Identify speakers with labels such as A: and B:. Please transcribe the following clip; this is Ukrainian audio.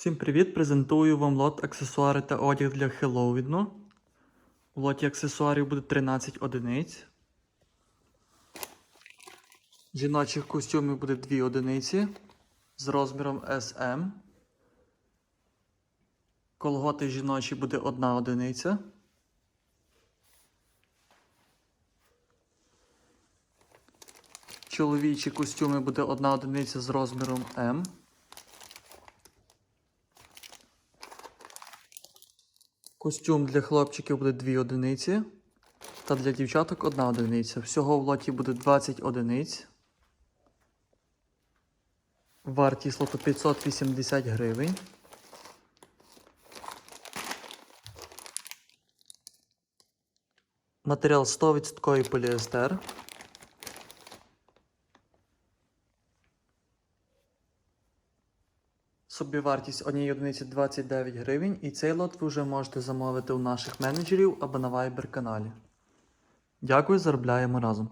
A: Всім привіт! Презентую вам лот аксесуари та одяг для Хеллоуіну. У лоті аксесуарів буде 13 одиниць. Жіночих костюмів буде 2 одиниці з розміром SM. Колготи жіночі буде 1 одиниця. Чоловічі костюми буде 1 одиниця з розміром M. Костюм для хлопчиків буде 2 одиниці. Та для дівчаток 1 одиниця. Всього в лоті буде 20 одиниць. Вартість лоту 580 гривень. Матеріал 100% поліестер. Собівартість однієї одиниці 29 гривень, і цей лот ви вже можете замовити у наших менеджерів або на Viber каналі. Дякую, заробляємо разом.